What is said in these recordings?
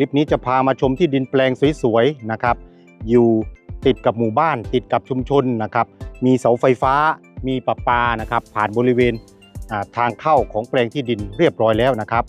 ลิปนี้จะพามาชมที่ดินแปลงสวยๆนะครับ อยู่ติดกับหมู่บ้านติดกับชุมชนนะครับ มีเสาไฟฟ้า มีประปานะครับ ผ่านบริเวณทางเข้าของแปลงที่ดินเรียบร้อยแล้วนะครับ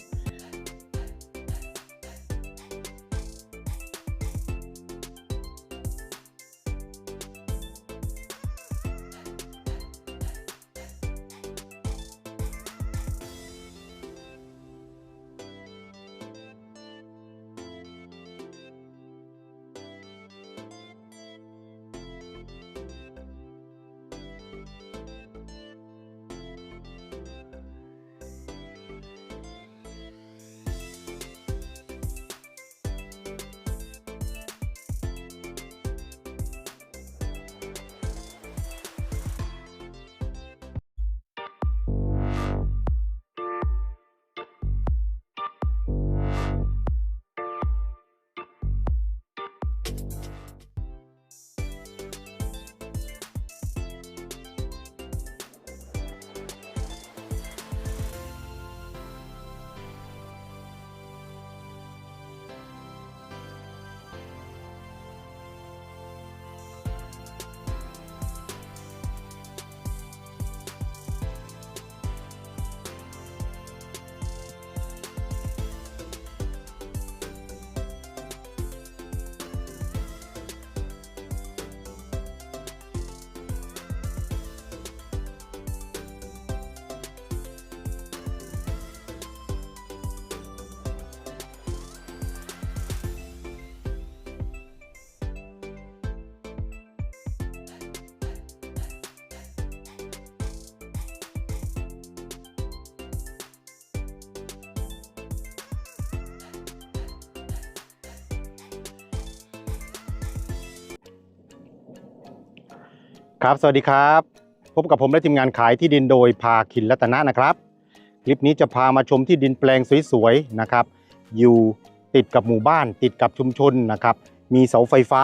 ครับ สวัสดีครับ พบกับผมและทีมงานขายที่ดินโดยพาคินรัตนะนะครับ คลิปนี้จะพามาชมที่ดินแปลงสวยๆนะครับ อยู่ติดกับหมู่บ้าน ติดกับชุมชนนะครับ มีเสาไฟฟ้า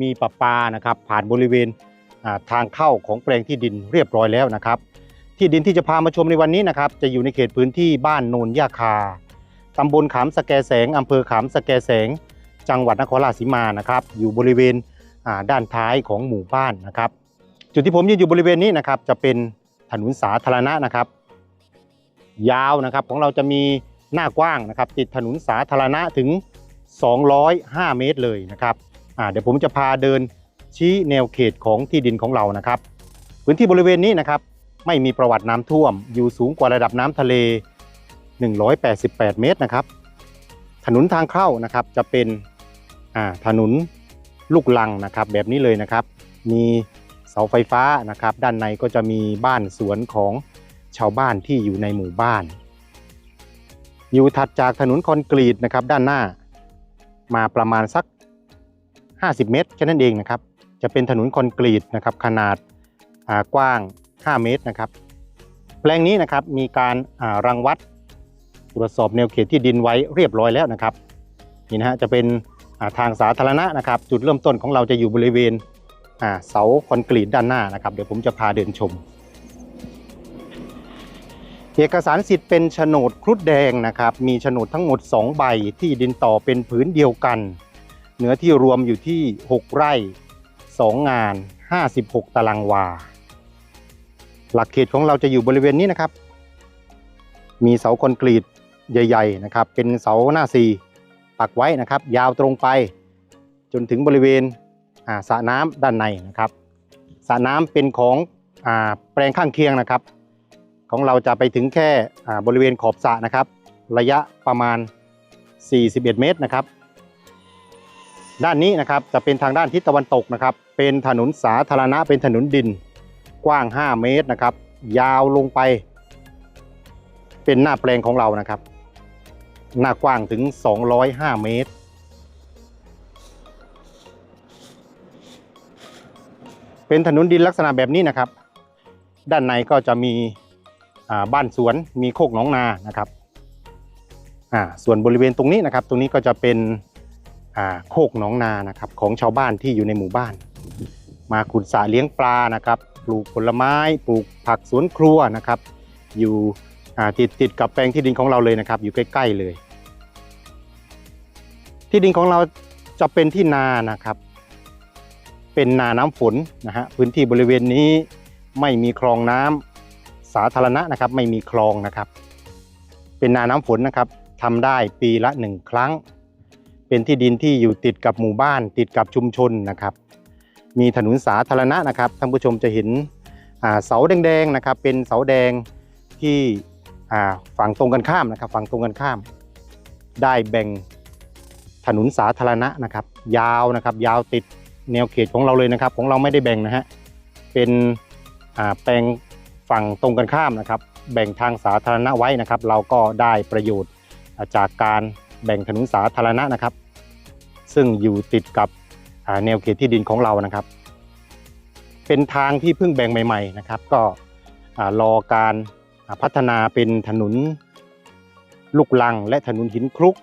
มีประปานะครับ ผ่านบริเวณทางเข้าของแปลงที่ดินเรียบร้อยแล้วนะครับ ที่ดินที่จะพามาชมในวันนี้นะครับ จะอยู่ในเขตพื้นที่บ้านโนนยาคาตำบลขามสแกแสงอำเภอขามสแกแสง จังหวัดนครราชสีมานะครับ อยู่บริเวณด้านท้ายของหมู่บ้านนะครับ จุดที่ผมยืนอยู่บริเวณนี้นะครับ จะเป็นถนนสาธารณะนะครับ ยาวนะครับของเราจะมีหน้ากว้างนะครับ ติดถนนสาธารณะถึง 205 เมตรเลยนะครับเดี๋ยวผมจะพาเดินชี้แนวเขตของที่ดินของเรานะครับ พื้นที่บริเวณนี้นะครับ ไม่มีประวัติน้ำท่วม อยู่สูงกว่าระดับน้ำทะเล 188 เมตรนะครับ ถนนทางเข้านะครับจะเป็นถนนลูกลังนะครับ แบบนี้เลยนะครับ มี เสาไฟฟ้านะครับ ด้านในก็จะมีบ้านสวนของชาวบ้านที่อยู่ในหมู่บ้าน อยู่ถัดจากถนนคอนกรีตนะครับ ด้านหน้ามาประมาณสัก 50 เมตรแค่นั้นเองนะครับ จะเป็นถนนคอนกรีตนะครับขนาดากว้าง 5 เมตรนะครับ แปลงนี้นะครับมีการารังวัดตรวจสอบแนวเขตที่ดินไว้เรียบร้อยแล้วนะครับนี่นะฮะจะเป็นาทางสาธารณะนะครับ จุดเริ่มต้นของเราจะอยู่บริเวณ เสาคอนกรีตด้านหน้านะครับ เดี๋ยวผมจะพาเดินชม เอกสารสิทธิ์เป็นโฉนดครุฑแดงนะครับ มีโฉนดทั้งหมด 2 ใบที่ดินต่อเป็นผืนเดียวกัน เนื้อที่รวมอยู่ที่ 6 ไร่ 2 งาน 56 ตารางวา หลักเขตของเราจะอยู่บริเวณนี้นะครับ มีเสาคอนกรีตใหญ่ ๆ นะครับ เป็นเสาหน้าสี่ปักไว้นะครับ ยาวตรงไป จนถึงบริเวณ สระน้ำด้านในนะครับสระน้ำเป็นของอแปลงข้างเคียงนะครับ ของเราจะไปถึงแค่บริเวณขอบสระนะครับ ระยะประมาณ 41 เมตรนะครับ ด้านนี้นะครับจะเป็นทางด้านทิศตะวันตกนะครับ เป็นถนนสาธารณะเป็นถนนดินกว้าง 5 เมตรนะครับ ยาวลงไป เป็นหน้าแปลงของเรานะครับ หน้ากว้างถึง 205 เมตร เป็นถนนดินลักษณะแบบนี้นะครับ ด้านในก็จะมีบ้านสวนมีโคกหนองนานะครับส่วนบริเวณตรงนี้นะครับ ตรงนี้ก็จะเป็นโคกหนองนานะครับ ของชาวบ้านที่อยู่ในหมู่บ้าน มาขุดสระเลี้ยงปลานะครับ ปลูกผลไม้ปลูกผักสวนครัวนะครับ อยู่ติดติดกับแปลงที่ดินของเราเลยนะครับ อยู่ใกล้ ๆเลย ที่ดินของเราจะเป็นที่นานะครับ เป็นนาน้ำฝนนะฮะพื้นที่บริเวณนี้ไม่มีคลองน้ำสาธารณะนะครับ ไม่มีคลองนะครับ เป็นนาน้ำฝนนะครับทำได้ปีละหนึ่งครั้ง เป็นที่ดินที่อยู่ติดกับหมู่บ้าน ติดกับชุมชนนะครับ มีถนนสาธารณะนะครับท่านผู้ชมจะเห็นเสาแดงๆนะครับ เป็นเสาแดงที่ฝั่งตรงกันข้ามนะครับ ฝั่งตรงกันข้าม ได้แบ่งถนนสาธารณะนะครับ ยาวนะครับ ยาวติด แนวเขตของเราเลยนะครับ ของเราไม่ได้แบ่งนะฮะเป็นแปลงฝั่งตรงกันข้ามนะครับ แบ่งทางสาธารณะไว้นะครับ เราก็ได้ประโยชน์จากการแบ่งถนนสาธารณะนะครับ ซึ่งอยู่ติดกับแนวเขตที่ดินของเรานะครับ เป็นทางที่เพิ่งแบ่งใหม่ ๆนะครับ ก็รอการพัฒนาเป็นถนนลูกลังและถนนหินคลุก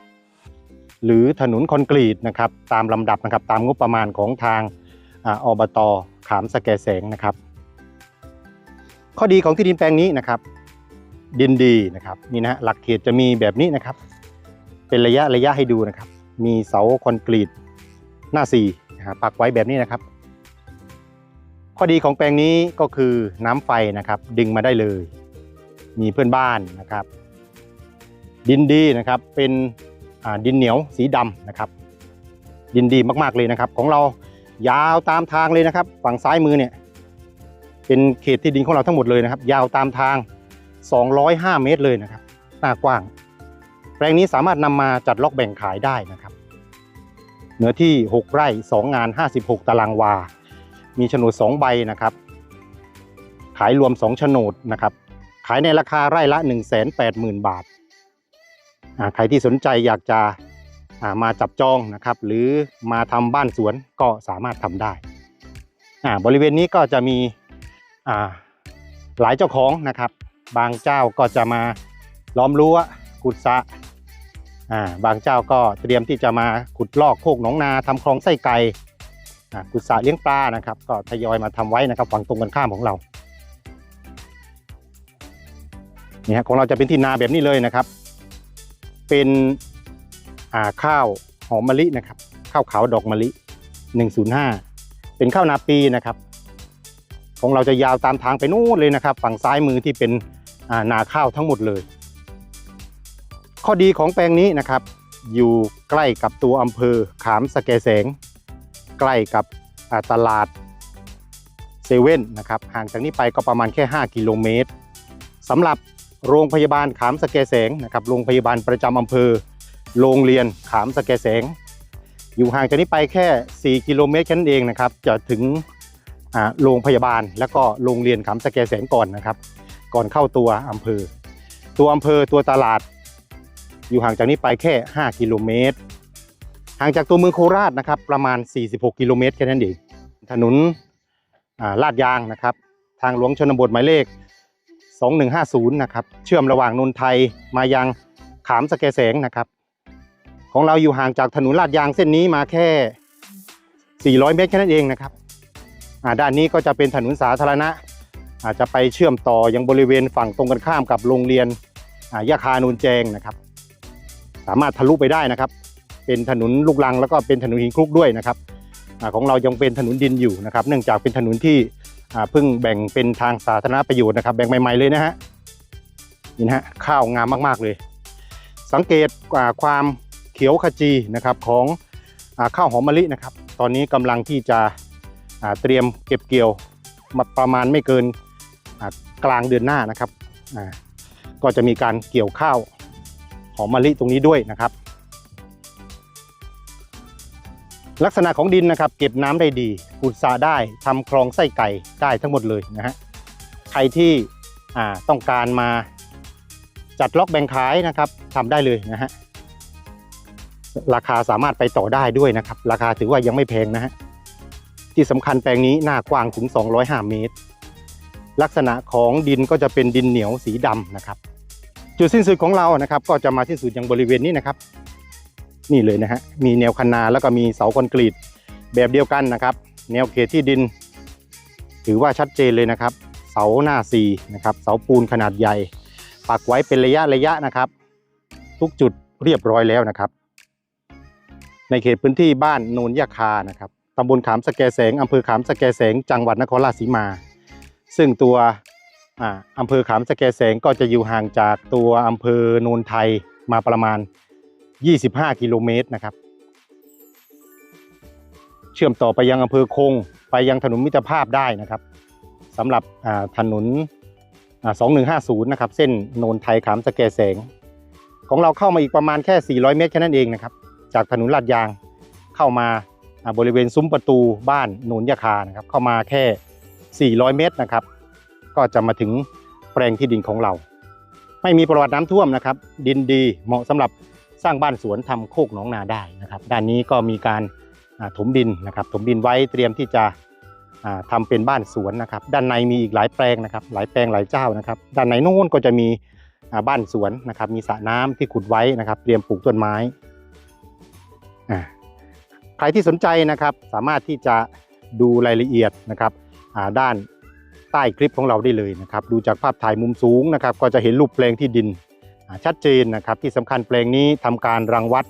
หรือถนนคอนกรีตนะครับตามลำดับนะครับตามงบประมาณของทางออบตขามสแกแสงนะครับ ข้อดีของที่ดินแปลงนี้นะครับ ดินดีนะครับนี่นะหลักเขตจะมีแบบนี้นะครับ เป็นระยะระยะให้ดูนะครับ มีเสาคอนกรีตหน้าสี่ปักไว้แบบนี้นะครับ ข้อดีของแปลงนี้ก็คือน้ำไฟนะครับ ดึงมาได้เลย มีเพื่อนบ้านนะครับ ดินดีนะครับเป็น ดินเหนียวสีดำนะครับ ดินดีมากๆเลยนะครับ ของเรายาวตามทางเลยนะครับ ฝั่งซ้ายมือเนี่ย เป็นเขตที่ดินของเราทั้งหมดเลยนะครับ ยาวตามทาง 205 เมตรเลยนะครับหน้ากว้าง แปลงนี้สามารถนำมาจัดล็อกแบ่งขายได้นะครับ เนื้อที่ 6 ไร่ 2 งาน 56 ตารางวา มีโฉนด 2 ใบนะครับ ขายรวม 2 โฉนดนะครับ ขายในราคาไร่ละ 180,000 บาท ใครที่สนใจอยากจะามาจับจองนะครับ หรือมาทำบ้านสวนก็สามารถทำได้บริเวณนี้ก็จะมีหลายเจ้าของนะครับ บางเจ้าก็จะมาล้อมรั้วขุดสะาบางเจ้าก็เตรียมที่จะมาขุดลอกโคกหนองนาทำคลองไส้ไก่ขุดสะเลี้ยงปลานะครับ ก็ทยอยมาทำไว้นะครับฝั่งตรงกันข้ามของเรานี่ฮะของเราจะเป็นที่นาแบบนี้เลยนะครับ เป็นข้าวหอมมะลินะครับ ข้าวขาวดอกมะลิ 105 เป็นข้าวนาปีนะครับ ของเราจะยาวตามทางไปนู่นเลยนะครับ ฝั่งซ้ายมือที่เป็นานาข้าวทั้งหมดเลย ข้อดีของแปลงนี้นะครับ อยู่ใกล้กับตัวอำเภอขามสะแกแสง ใกล้กับตลาดเซเว่นนะครับห่างจากนี้ไปก็ประมาณแค่ 5 กิโลเมตรสำหรับ โรงพยาบาลขามสแกแสงนะครับโรงพยาบาลประจำอำเภอ โรงเรียนขามสแกแสง อยู่ห่างจากนี้ไปแค่ 4 กิโลเมตรแค่นั้นเองนะครับจะถึงโรงพยาบาลแล้วก็โรงเรียนขามสแกแสงก่อนนะครับ ก่อนเข้าตัวอำเภอ ตัวอำเภอตัวตลาด อยู่ห่างจากนี้ไปแค่ 5 กิโลเมตรห่างจากตัวเมืองโคราชนะครับประมาณ 46 กิโลเมตรแค่นั้นเองถนนลาดยางนะครับ ทางหลวงชนบทหมายเลข 2150 นะครับ เชื่อมระหว่างนนไทยมายังขามสแกแสงนะครับ ของเราอยู่ห่างจากถนนลาดยางเส้นนี้มาแค่ 400 เมตรแค่นั้นเองนะครับด้านนี้ก็จะเป็นถนนสาธารณะ อาจจะไปเชื่อมต่อยังบริเวณฝั่งตรงกันข้ามกับโรงเรียนยาคานูนแจงนะครับ สามารถทะลุไปได้นะครับ เป็นถนนลูกลังแล้วก็เป็นถนนหินคลุกด้วยนะครับอของเรายังเป็นถนนดินอยู่นะครับ เนื่องจากเป็นถนนที่ เพิ่งแบ่งเป็นทางสาธารณประโยชน์นะครับ แบ่งใหม่ๆเลยนะฮะนี่นะฮะข้าวงามมากๆเลย สังเกตความเขียวขจีนะครับของข้าวหอมมะลินะครับ ตอนนี้กำลังที่จะเตรียมเก็บเกี่ยวมาประมาณไม่เกินกลางเดือนหน้านะครับก็จะมีการเกี่ยวข้าวหอมมะลิตรงนี้ด้วยนะครับ ลักษณะของดินนะครับ เก็บน้ำได้ดีขุดสระได้ทำคลองไส้ไก่ได้ทั้งหมดเลยนะฮะใครที่ต้องการมาจัดล็อกแบ่งขายนะครับทำได้เลยนะฮะราคาสามารถไปต่อได้ด้วยนะครับ ราคาถือว่ายังไม่แพงนะฮะที่สำคัญแปลงนี้หน้ากว้างถึง 205 เมตร ลักษณะของดินก็จะเป็นดินเหนียวสีดำนะครับ จุดสิ้นสุดของเรานะครับ ก็จะมาสิ้นสุดอยังบริเวณนี้นะครับ นี่เลยนะฮะมีแนวคันนาแล้วก็มีเสาคอนกรีตแบบเดียวกันนะครับ แนวเขตที่ดิน ถือว่าชัดเจนเลยนะครับ เสาหน้าสี่นะครับ เสาปูนขนาดใหญ่ ปักไว้เป็นระยะระยะนะครับ ทุกจุดเรียบร้อยแล้วนะครับ ในเขตพื้นที่บ้านโนนยาคานะครับตำบลขามสแกแสงอำเภอขามสแกแสงจังหวัดนครราชสีมา ซึ่งตัวอ่าอำเภอขามสแกแสงก็จะอยู่ห่างจากตัวอำเภอโนนไทยมาประมาณ 25 กิโลเมตรนะครับ เชื่อมต่อไปยังอำเภอคง ไปยังถนนมิตรภาพได้นะครับสำหรับถนนอ่า2150 นะครับ เส้นโนนไทยขามสแกแสง ของเราเข้ามาอีกประมาณแค่ 400 เมตรแค่นั้นเองนะครับ จากถนนลาดยางเข้ามาอ่าบริเวณซุ้มประตูบ้านโนนยาคานะครับ เข้ามาแค่ 400 เมตรนะครับ ก็จะมาถึงแปลงที่ดินของเรา ไม่มีประวัติน้ำท่วมนะครับ ดินดีเหมาะสำหรับ สร้างบ้านสวนทำโคกหนองนาได้นะครับ ด้านนี้ก็มีการถมดินนะครับ ถมดินไว้เตรียมที่จะอ่าทำเป็นบ้านสวนนะครับ ด้านในมีอีกหลายแปลงนะครับ หลายแปลงหลายเจ้านะครับ ด้านในนู้นก็จะมีบ้านสวนนะครับ มีสระน้ำที่ขุดไว้นะครับ เตรียมปลูกต้นไม้ใครที่สนใจนะครับสามารถที่จะดูรายละเอียดนะครับด้านใต้คลิปของเราได้เลยนะครับ ดูจากภาพถ่ายมุมสูงนะครับ ก็จะเห็นรูปแปลงที่ดิน ชัดเจนนะครับ ที่สำคัญแปลงนี้ทำการรังวัด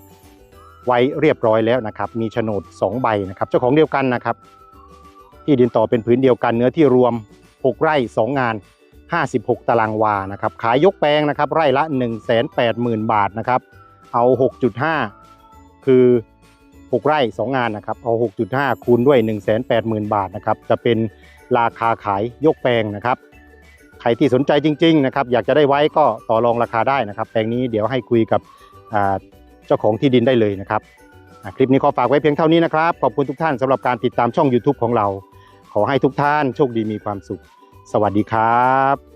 ไว้เรียบร้อยแล้วนะครับ มีโฉนด 2 ใบนะครับ เจ้าของเดียวกันนะครับ ที่ดินต่อเป็นผืนเดียวกัน เนื้อที่รวม 6 ไร่ 2 งาน 56 ตารางวานะครับ ขายยกแปลงนะครับ ไร่ละ 180,000 บาทนะครับ เอา 6.5 คือ 6 ไร่ 2 งานนะครับ เอา 6.5 คูณด้วย 180,000 บาทนะครับ จะเป็นราคาขายยกแปลงนะครับ ใครที่สนใจจริง ๆ นะครับ อยากจะได้ไว้ก็ต่อรองราคาได้นะครับ แปลงนี้เดี๋ยวให้คุยกับเจ้าของที่ดินได้เลยนะครับคลิปนี้ขอฝากไว้เพียงเท่านี้นะครับ ขอบคุณทุกท่านสำหรับการติดตามช่อง YouTube ของเรา ขอให้ทุกท่านโชคดีมีความสุข สวัสดีครับ